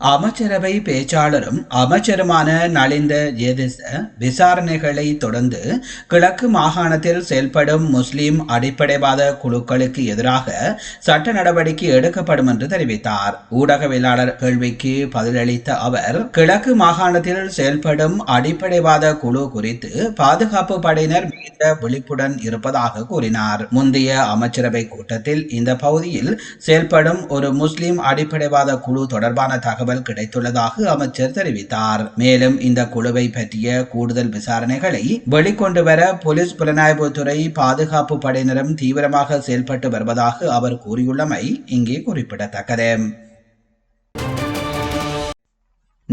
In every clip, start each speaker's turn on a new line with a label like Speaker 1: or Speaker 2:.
Speaker 1: அமைச்சரவை பேச்சாளரும் அமைச்சருமான நலிந்த ஜேதிச விசாரணைகளை தொடர்ந்து கிழக்கு மாகாணத்தில் செயல்படும் முஸ்லிம் அடிப்படைவாத குழுக்களுக்கு எதிராக சட்ட நடவடிக்கை எடுக்கப்படும் என்று தெரிவித்தார். ஊடகவியலாளர் கேள்விக்கு பதிலளித்த அவர் கிழக்கு மாகாணத்தில் செயல்படும் அடிப்படைவாத குழு குறித்து பாதுகாப்பு படையினர் மிகுந்த விழிப்புடன் இருப்பதாக கூறினார். முந்தைய அமைச்சரவை கூட்டத்தில் இந்த பகுதியில் செயல்படும் ஒரு முஸ்லிம் அடிப்படைவாத குழு தொடர்பான தகவல் தகவல் கிடைத்துள்ளதாக அமைச்சர் தெரிவித்தார். மேலும் இந்த குழுவை பற்றிய கூடுதல் விசாரணைகளை வெளிக்கொண்டு வர போலீஸ் புலனாய்வுத்துறை பாதுகாப்பு படையினரும் தீவிரமாக செயல்பட்டு வருவதாக அவர் கூறியுள்ளமை இங்கே குறிப்பிடத்தக்கது.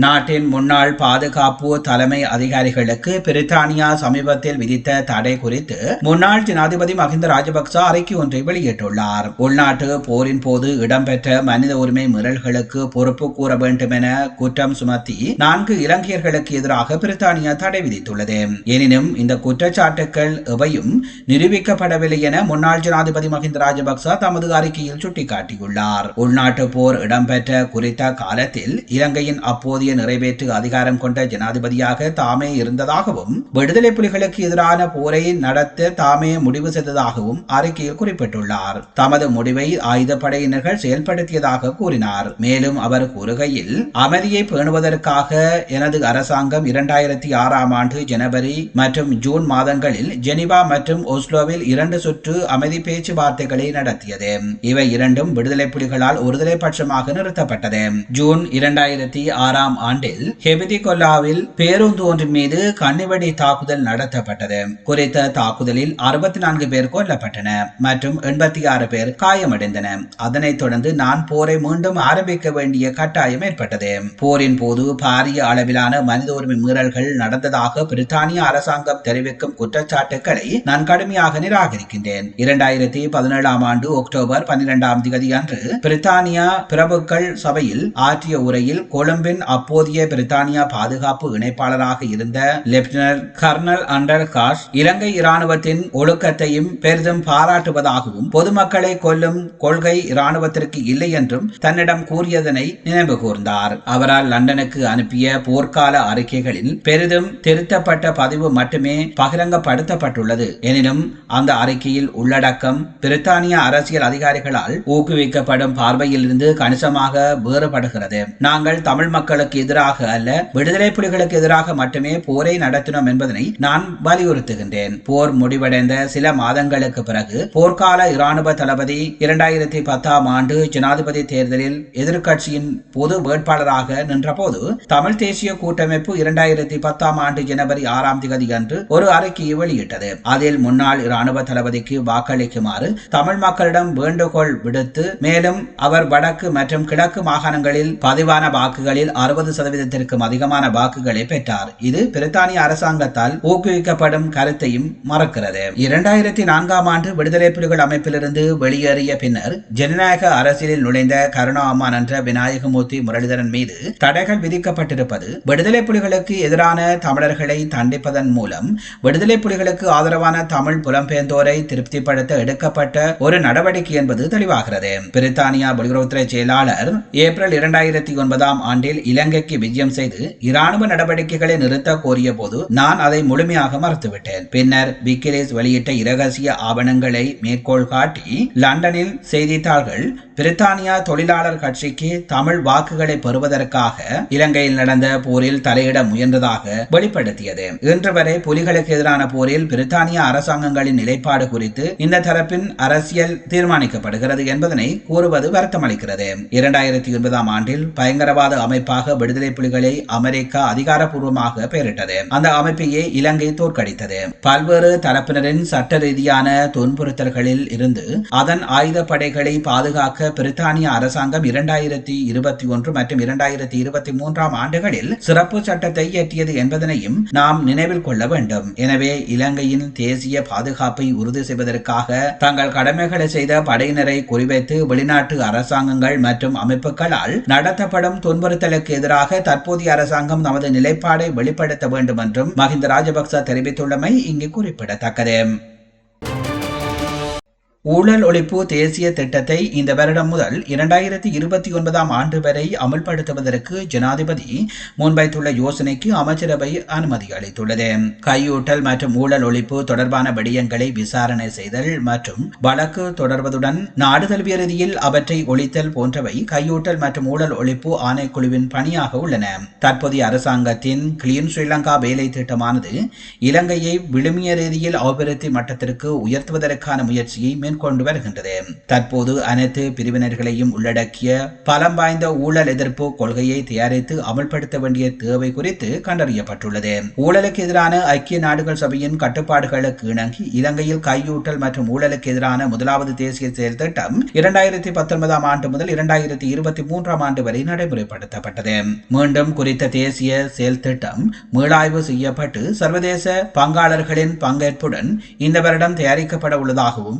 Speaker 1: நாட்டின் முன்னாள் பாதுகாப்பு தலைமை அதிகாரிகளுக்கு பிரித்தானியா சமீபத்தில் விதித்த தடை குறித்து முன்னாள் ஜனாதிபதி மஹிந்த ராஜபக்ச அறிக்கை ஒன்றை வெளியிட்டுள்ளார். உள்நாட்டு போரின் போது இடம்பெற்ற மனித உரிமை மீறல்களுக்கு பொறுப்பு கூற வேண்டும் என குற்றம் சுமத்தி நான்கு இலங்கையர்களுக்கு எதிராக பிரித்தானியா தடை விதித்துள்ளது. எனினும் இந்த குற்றச்சாட்டுகள் எவையும் நிரூபிக்கப்படவில்லை என முன்னாள் ஜனாதிபதி மஹிந்த ராஜபக்ச தமது அறிக்கையில் சுட்டிக்காட்டியுள்ளார். உள்நாட்டு போர் இடம்பெற்ற குறித்த காலத்தில் இலங்கையின் அப்போதைய போதிய நிறைவேற்று அதிகாரம் கொண்ட ஜனாதிபதியாக தாமே இருந்ததாகவும் விடுதலை புலிகளுக்கு எதிரான போரை நடத்த தாமே முடிவு செய்ததாகவும் அறிக்கையில் குறிப்பிட்டுள்ளார். தமது முடிவை ஆயுதப்படையினர்கள் செயல்படுத்தியதாக கூறினார். மேலும் அவர் கூறுகையில் அமைதியை பேணுவதற்காக எனது அரசாங்கம் இரண்டாயிரத்தி ஆறாம் ஆண்டு ஜனவரி மற்றும் ஜூன் மாதங்களில் ஜெனிவா மற்றும் ஒஸ்லோவில் இரண்டு சுற்று அமைதி பேச்சுவார்த்தைகளை நடத்தியது. இவை இரண்டும் விடுதலை புலிகளால் ஒருதலை பட்சமாக நிறுத்தப்பட்டது. ஜூன் இரண்டாயிரத்தி ஆறாம் ஆண்டில் ஹெபிதிகொல்லாவில் பேருந்து ஒன்றின் மீது கண்ணிவெடி தாக்குதல் நடத்தப்பட்டது. குறித்த தாக்குதலில் அறுபத்தி நான்கு பேர் கொல்லப்பட்டனர் மற்றும் எண்பத்தி ஆறு பேர் காயமடைந்தன. அதனைத் தொடர்ந்து நான் போரை மீண்டும் ஆரம்பிக்க வேண்டிய கட்டாயம் ஏற்பட்டது. போரின் போது பாரிய அளவிலான மனித உரிமை மீறல்கள் நடந்ததாக பிரித்தானிய அரசாங்கம் தெரிவிக்கும் குற்றச்சாட்டுகளை நான் கடுமையாக நிராகரிக்கின்றேன். இரண்டாயிரத்தி பதினேழாம் ஆண்டு அக்டோபர் பன்னிரெண்டாம் தேதி அன்று பிரித்தானியா பிரபுக்கள் சபையில் ஆற்றிய உரையில் கொழும்பின் அப்போதைய பிரித்தானியா பாதுகாப்பு இணைப்பாளராக இருந்த lieutenant colonel Anton Gash Ilangai இராணுவத்தின் ஒழுக்கத்தையும் பெரிதும் பாராட்டுவதாகவும் பொதுமக்களை கொல்லும் கொள்கை இராணுவத்திற்கு இல்லை என்றும் தன்னிடம் கூறியதனை நினைவு கூர்ந்தார். அவரால் லண்டனுக்கு அனுப்பிய போர்க்கால அறிக்கைகளில் பெரிதும் திருத்தப்பட்ட பதிவு மட்டுமே பகிரங்கப்படுத்தப்பட்டுள்ளது. எனினும் அந்த அறிக்கையில் உள்ளடக்கம் பிரித்தானிய அரசியல் அதிகாரிகளால் ஊக்குவிக்கப்படும் பார்வையில் இருந்து கணிசமாக வேறுபடுகிறது. நாங்கள் தமிழ் மக்களுக்கு எதிராக அல்ல விடுதலை புலிகளுக்கு எதிராக மட்டுமே போரை நடத்தினோம் என்பதனை நான் வலியுறுத்துகின்றேன். போர் முடிவடைந்த சில மாதங்களுக்கு பிறகு போர்க்கால இராணுவ தளபதி இரண்டாயிரத்தி பத்தாம் ஆண்டு ஜனாதிபதி தேர்தலில் எதிர்கட்சியின் பொது வேட்பாளராக நின்றபோது தமிழ் தேசிய கூட்டமைப்பு இரண்டாயிரத்தி பத்தாம் ஆண்டு ஜனவரி ஆறாம் தேதி அன்று ஒரு அறிக்கையை வெளியிட்டது. அதில் முன்னாள் இராணுவ தளபதிக்கு வாக்களிக்குமாறு தமிழ் மக்களிடம் வேண்டுகோள் விடுத்து மேலும் அவர் வடக்கு மற்றும் கிழக்கு மாகாணங்களில் பதிவான வாக்குகளில் அறுபது அறுபது சதவீதத்திற்கும் அதிகமான வாக்குகளை பெற்றார். இது பிரித்தானிய அரசாங்கத்தால் ஊக்குவிக்கப்படும் கருத்தையும் மறக்கிறது. இரண்டாயிரத்தி நான்காம் ஆண்டு விடுதலை புலிகள் அமைப்பிலிருந்து வெளியேறிய பின்னர் ஜனநாயக அரசியலில் நுழைந்த கருணா அம்மான் என்ற விநாயகமூர்த்தி முரளிதரன் மீது தடைகள் விதிக்கப்பட்டிருப்பது விடுதலை புலிகளுக்கு எதிரான தமிழர்களை தண்டிப்பதன் மூலம் விடுதலை புலிகளுக்கு ஆதரவான தமிழ் புலம்பெயர்ந்தோரை திருப்திப்படுத்த எடுக்கப்பட்ட ஒரு நடவடிக்கை என்பது தெளிவாகிறது. பிரித்தானியா வெளியுறவுத்துறை செயலாளர் ஏப்ரல் இரண்டாயிரத்தி ஒன்பதாம் ஆண்டில் இலங்கை இலங்கைக்கு விஜயம் செய்து இராணுவ நடவடிக்கைகளை நிறுத்த கோரிய போது நான் அதை முழுமையாக மறுத்துவிட்டேன். பின்னர் விக்கிலேஸ் வெளியிட்ட இரகசிய ஆவணங்களை மேற்கோள் காட்டி லண்டனில் செய்தித்தாள்கள் பிரித்தானியா தொழிலாளர் கட்சிக்கு தமிழ் வாக்குகளை பெறுவதற்காக இலங்கையில் நடந்த போரில் தலையிட முயன்றதாக வெளிப்படுத்தியது. இன்று வரை புலிகளுக்கு எதிரான போரில் பிரித்தானிய அரசாங்கங்களின் நிலைப்பாடு குறித்து இந்த தரப்பின் அரசியல் தீர்மானிக்கப்படுகிறது என்பதனை கூறுவது வருத்தமளிக்கிறது. இரண்டாயிரத்தி ஒன்பதாம் ஆண்டில் பயங்கரவாத அமைப்பாக விடுதலை புலிகளை அமெரிக்கா அதிகாரப்பூர்வமாக பெயரிட்டது. அந்த அமைப்பையே இலங்கை தோற்கடித்தது. பல்வேறு தரப்பினரின் சட்ட ரீதியான துன்புறுத்தல்களில் இருந்து அதன் ஆயுதப்படைகளை பாதுகாக்க பிரித்தானிய அரசாங்கம் இரண்டாயிரத்தி இருபத்தி ஒன்று மற்றும் இரண்டாயிரத்தி இருபத்தி மூன்றாம் ஆண்டுகளில் சிறப்பு சட்டத்தை இயற்றியது என்பதனையும் நாம் நினைவில் கொள்ள வேண்டும். எனவே இலங்கையின் தேசிய பாதுகாப்பை உறுதி செய்வதற்காக தங்கள் கடமைகளை செய்த படையினரை குறிவைத்து வெளிநாட்டு அரசாங்கங்கள் மற்றும் அமைப்புகளால் நடத்தப்படும் துன்புறுத்தலுக்கு எதிராக தற்போதைய அரசாங்கம் தமது நிலைப்பாடை வெளிப்படுத்த வேண்டும் என்றும் மஹிந்த ராஜபக்ச தெரிவித்துள்ளமை இங்கு குறிப்பிடத்தக்கது. ஊழல் ஒழிப்பு தேசிய திட்டத்தை இந்த வருடம் முதல் இரண்டாயிரத்தி இருபத்தி ஒன்பதாம் ஆண்டு வரை அமல்படுத்துவதற்கு ஜனாதிபதி முன்வைத்துள்ள யோசனைக்கு அமைச்சரவை அனுமதி அளித்துள்ளது. கையூட்டல் மற்றும் ஊழல் ஒழிப்பு தொடர்பான விடயங்களை விசாரணை செய்தல் மற்றும் வழக்கு தொடர்வதுடன் நாடு தழுவிய ரீதியில் அவற்றை ஒழித்தல் போன்றவை கையூட்டல் மற்றும் ஊழல் ஒழிப்பு ஆணைக்குழுவின் பணியாக உள்ளன. தற்போதைய அரசாங்கத்தின் கிளீன் ஸ்ரீலங்கா வேலை திட்டமானது இலங்கையை விழுமிய ரீதியில் அபிவிருத்தி மட்டத்திற்கு உயர்த்துவதற்கான முயற்சியை மேற்கொண்டு கொண்டு வருகின்றது. தற்போது அனைத்து பிரிவினர்களையும் உள்ளடக்கிய பலம் வாய்ந்த ஊழல் எதிர்ப்பு கொள்கையை தயாரித்து அமல்படுத்த வேண்டிய தேவை குறித்து கண்டறியப்பட்டுள்ளது. ஊழலுக்கு எதிரான ஐக்கிய நாடுகள் சபையின் கட்டுப்பாடுகளுக்கு இணங்கி இலங்கையில் கையூட்டல் மற்றும் ஊழலுக்கு எதிரான முதலாவது தேசிய செயல் திட்டம் இரண்டாயிரத்தி பத்தொன்பதாம் ஆண்டு முதல் இரண்டாயிரத்தி இருபத்தி மூன்றாம் ஆண்டு வரை நடைமுறைப்படுத்தப்பட்டது. மீண்டும் குறித்த தேசிய செயல் திட்டம் மீளாய்வு செய்யப்பட்டு சர்வதேச பங்காளர்களின் பங்கேற்புடன் இந்த வருடம் தயாரிக்கப்பட உள்ளதாகவும்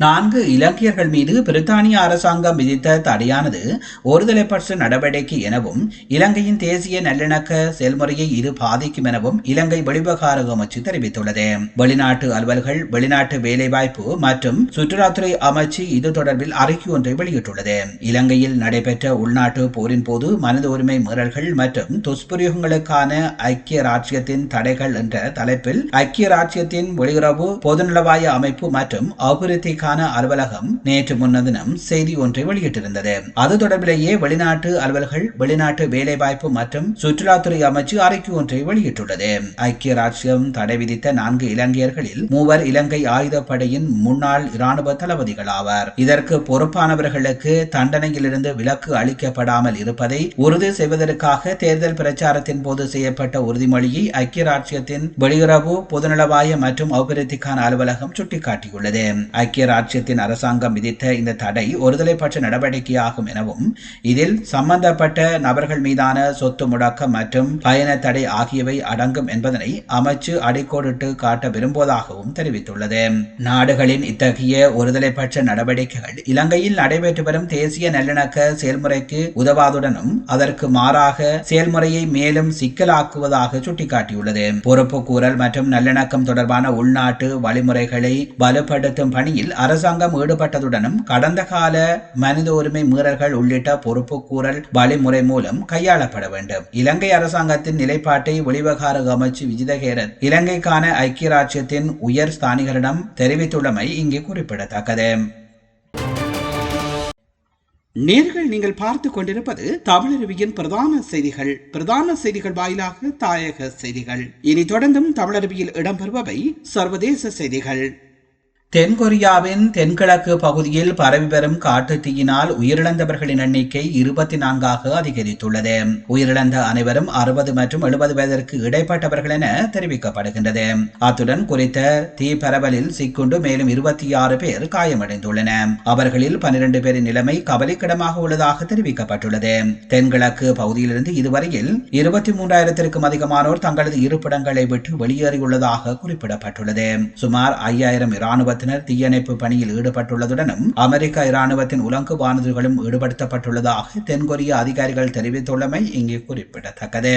Speaker 1: நான்கு இலங்கையர்கள் மீது பிரித்தானிய அரசாங்கம் விதித்த தடையானது ஒருதலைப்பட்ச நடவடிக்கை எனவும் இலங்கையின் தேசிய நல்லிணக்க செயல்முறையை இது பாதிக்கும் எனவும் இலங்கை வெளிவகார அமைச்சு தெரிவித்துள்ளது. வெளிநாட்டு அலுவல்கள் வெளிநாட்டு வேலைவாய்ப்பு மற்றும் சுற்றுலாத்துறை அமைச்சு இது தொடர்பில் அறிக்கை ஒன்றை வெளியிட்டுள்ளது. இலங்கையில் நடைபெற்ற உள்நாட்டு போரின் போது மனித உரிமை மீறல்கள் மற்றும் துஷ்பிரயோகங்களுக்கான ஐக்கிய ராஜ்யத்தின் தடைகள் என்ற தலைப்பில் ஐக்கிய ராஜ்யத்தின் வெளியுறவு பொதுநலவாய அமைப்பு மற்றும் அபிவிருத்தி இதற்கான அலுவலகம் நேற்று முன்னதினம் செய்தி ஒன்றை வெளியிட்டிருந்தது. அது தொடர்பிலேயே வெளிநாட்டு அலுவல்கள் வெளிநாட்டு வேலைவாய்ப்பு மற்றும் சுற்றுலாத்துறை அமைச்சு அறிக்கை ஒன்றை வெளியிட்டுள்ளது. ஐக்கிய ராஜ்யம் தடை விதித்த நான்கு இலங்கையர்களில் மூவர் இலங்கை ஆயுதப்படையின் முன்னாள் இராணுவ தளபதிகள் ஆவார். இதற்கு பொறுப்பானவர்களுக்கு தண்டனையிலிருந்து விலக்கு அளிக்கப்படாமல் இருப்பதை உறுதி செய்வதற்காக தேர்தல் பிரச்சாரத்தின் போது செய்யப்பட்ட உறுதிமொழியை ஐக்கிய ராஜ்யத்தின் வெளியுறவு பொதுநலவாய மற்றும் அபிவிருத்திக்கான அலுவலகம் சுட்டிக்காட்டியுள்ளது. ஐக்கிய ராஜ்யத்தின் அரசாங்கம் விதித்த இந்த தடை ஒருதலைப்பட்ச நடவடிக்கையாகும் எனவும் இதில் சம்பந்தப்பட்ட நபர்கள் மீதான சொத்து முடக்கம் மற்றும் பயண தடை ஆகியவை அடங்கும் என்பதனை அமைச்சு அடிக்கோடிட்டு காட்ட விரும்புவதாகவும் தெரிவித்துள்ளது. நாடுகளின் இத்தகைய ஒருதலைப்பட்ச நடவடிக்கைகள் இலங்கையில் நடைபெற்று வரும் தேசிய நல்லிணக்க செயல்முறைக்கு உதவாதுடனும் அதற்கு மாறாக செயல்முறையை மேலும் சிக்கலாக்குவதாக சுட்டிக்காட்டியுள்ளது. பொறுப்பு கூறல் மற்றும் நல்லிணக்கம் தொடர்பான உள்நாட்டு வழிமுறைகளை வலுப்படுத்தும் பணியில் அரசாங்கம் ஈடுபட்டதுடனும் கடந்த கால மனித உரிமை மீறல்கள் உள்ளிட்ட பொறுப்புக்கூறல் வழிமுறை மூலம் கையாளப்பட வேண்டும். இலங்கை அரசாங்கத்தின் நிலைப்பாட்டை வெளிவகார அமைச்சு விஜிதகேரன் இலங்கைக்கான ஐக்கிய ராஜ்யத்தின் உயர் ஸ்தானிகரிடம் தெரிவித்துள்ளமை இங்கே குறிப்பிடத்தக்கது. நேர்கள் நீங்கள் பார்த்து கொண்டிருப்பது தமிழருவியின் பிரதான செய்திகள். பிரதான செய்திகள் வாயிலாக தாயக செய்திகள். இனி தொடர்ந்தும் தமிழருவியில் இடம்பெறுபவை சர்வதேச செய்திகள். தென்கொரியாவின் தென்கிழக்கு பகுதியில் பரவி வரும் காட்டு தீயினால் உயிரிழந்தவர்களின் எண்ணிக்கை இருபத்தி நான்காக அதிகரித்துள்ளது. உயிரிழந்த அனைவரும் அறுபது மற்றும் எழுபது வயதிற்கு இடைப்பட்டவர்கள் என தெரிவிக்கப்படுகின்றது. அத்துடன் குறித்த தீ பரவலில் சிக்குண்டு மேலும் இருபத்தி ஆறு பேர் காயமடைந்துள்ளன. அவர்களில் பனிரெண்டு பேரின் நிலைமை கவலைக்கிடமாக உள்ளதாக தெரிவிக்கப்பட்டுள்ளது. தென்கிழக்கு பகுதியிலிருந்து இதுவரையில் இருபத்தி மூன்றாயிரத்திற்கும் அதிகமானோர் தங்களது இருப்பிடங்களை விட்டு வெளியேறியுள்ளதாக குறிப்பிடப்பட்டுள்ளது. சுமார் ஐயாயிரம் இராணுவ இராணுவத்தினர் தீயணைப்பு பணியில் ஈடுபட்டுள்ளதுடனும் அமெரிக்க இராணுவத்தின் உலங்கு வானதுகளும் ஈடுபடுத்தப்பட்டுள்ளதாக தென்கொரிய அதிகாரிகள் தெரிவித்துள்ளமை இங்கே குறிப்பிடத்தக்கது.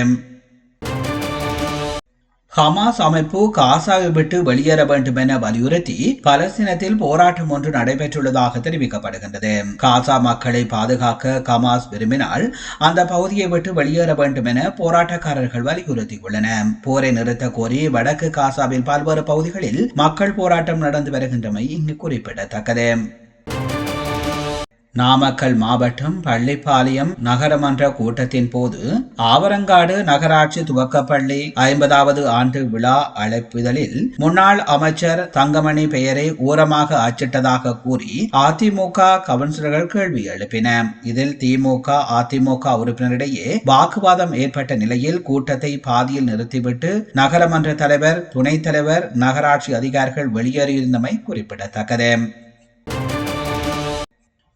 Speaker 1: ஹமாஸ் அமைப்பு காசாவை விட்டு வெளியேற வேண்டும் என வலியுறுத்தி பலஸ்தீனத்தில் போராட்டம் ஒன்று நடைபெற்றுள்ளதாக தெரிவிக்கப்படுகின்றது. காசா மக்களை பாதுகாக்க கமாஸ் விரும்பினால் அந்த பகுதியை விட்டு வெளியேற வேண்டும் என போராட்டக்காரர்கள் வலியுறுத்தியுள்ளனர் போரை நிறுத்த கோரி வடக்கு காசாவில் பல்வேறு பகுதிகளில் மக்கள் போராட்டம் நடந்து வருகின்றமை இங்கு குறிப்பிடத்தக்கது. நாமக்கல் மாவட்டம் பள்ளிப்பாளையம் நகரமன்ற கூட்டத்தின் போது ஆவரங்காடு நகராட்சி துவக்கப்பள்ளி ஐம்பதாவது ஆண்டு விழா அழைப்புதலில் முன்னாள் அமைச்சர் தங்கமணி பெயரை ஊரமாக அச்சிட்டதாக கூறி அதிமுக கவுன்சிலர்கள் கேள்வி எழுப்பின. இதில் திமுக அதிமுக உறுப்பினரிடையே வாக்குவாதம் ஏற்பட்ட நிலையில் கூட்டத்தை பாதியில் நிறுத்திவிட்டு நகரமன்ற தலைவர் துணைத் தலைவர் நகராட்சி அதிகாரிகள் வெளியேறியிருந்தமை குறிப்பிடத்தக்கது.